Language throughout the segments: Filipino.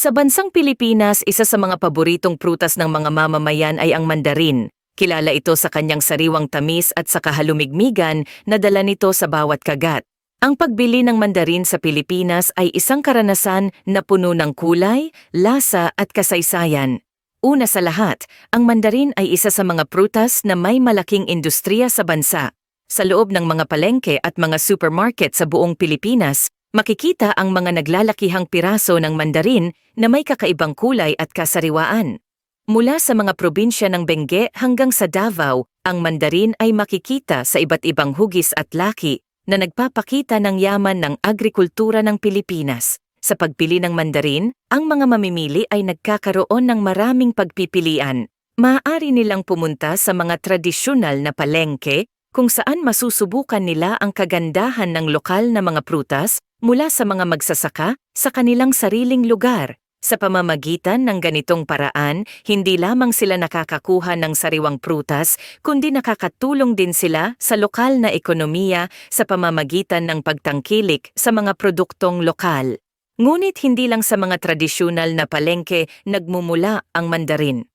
Sa bansang Pilipinas, isa sa mga paboritong prutas ng mga mamamayan ay ang mandarin. Kilala ito sa kanyang sariwang tamis at sa kahalumigmigan na dala nito sa bawat kagat. Ang pagbili ng mandarin sa Pilipinas ay isang karanasan na puno ng kulay, lasa at kasaysayan. Una sa lahat, ang mandarin ay isa sa mga prutas na may malaking industriya sa bansa. Sa loob ng mga palengke at mga supermarket sa buong Pilipinas, makikita ang mga naglalakihang piraso ng mandarin na may kakaibang kulay at kasariwaan. Mula sa mga probinsya ng Bengue hanggang sa Davao, ang mandarin ay makikita sa iba't ibang hugis at laki na nagpapakita ng yaman ng agrikultura ng Pilipinas. Sa pagpili ng mandarin, ang mga mamimili ay nagkakaroon ng maraming pagpipilian. Maaari nilang pumunta sa mga tradisyonal na palengke kung saan masusubukan nila ang kagandahan ng lokal na mga prutas mula sa mga magsasaka sa kanilang sariling lugar. Sa pamamagitan ng ganitong paraan, hindi lamang sila nakakakuha ng sariwang prutas, kundi nakakatulong din sila sa lokal na ekonomiya sa pamamagitan ng pagtangkilik sa mga produktong lokal. Ngunit hindi lang sa mga tradisyonal na palengke nagmumula ang mandarin.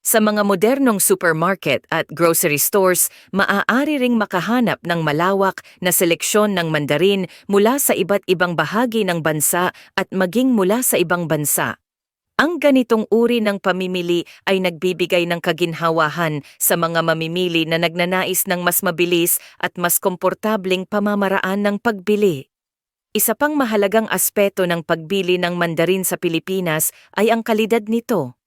Sa mga modernong supermarket at grocery stores, maaari ring makahanap ng malawak na seleksyon ng mandarin mula sa iba't ibang bahagi ng bansa at maging mula sa ibang bansa. Ang ganitong uri ng pamimili ay nagbibigay ng kaginhawahan sa mga mamimili na nagnanais ng mas mabilis at mas komportabling pamamaraan ng pagbili. Isa pang mahalagang aspeto ng pagbili ng mandarin sa Pilipinas ay ang kalidad nito.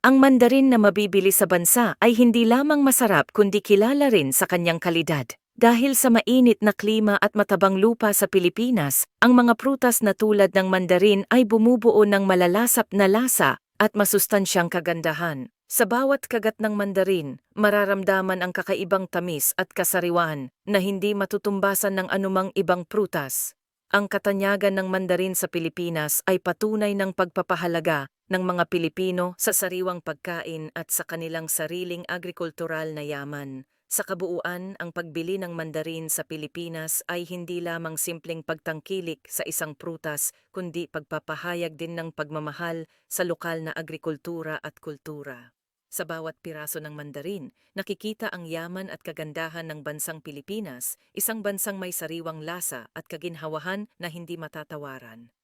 Ang mandarin na mabibili sa bansa ay hindi lamang masarap kundi kilala rin sa kanyang kalidad. Dahil sa mainit na klima at matabang lupa sa Pilipinas, ang mga prutas na tulad ng mandarin ay bumubuo ng malalasap na lasa at masustansyang kagandahan. Sa bawat kagat ng mandarin, mararamdaman ang kakaibang tamis at kasariwan na hindi matutumbasan ng anumang ibang prutas. Ang katanyagan ng mandarin sa Pilipinas ay patunay ng pagpapahalaga ng mga Pilipino sa sariwang pagkain at sa kanilang sariling agrikultural na yaman. Sa kabuuan, ang pagbili ng mandarin sa Pilipinas ay hindi lamang simpleng pagtangkilik sa isang prutas, kundi pagpapahayag din ng pagmamahal sa lokal na agrikultura at kultura. Sa bawat piraso ng mandarin, nakikita ang yaman at kagandahan ng bansang Pilipinas, isang bansang may sariwang lasa at kaginhawahan na hindi matatawaran.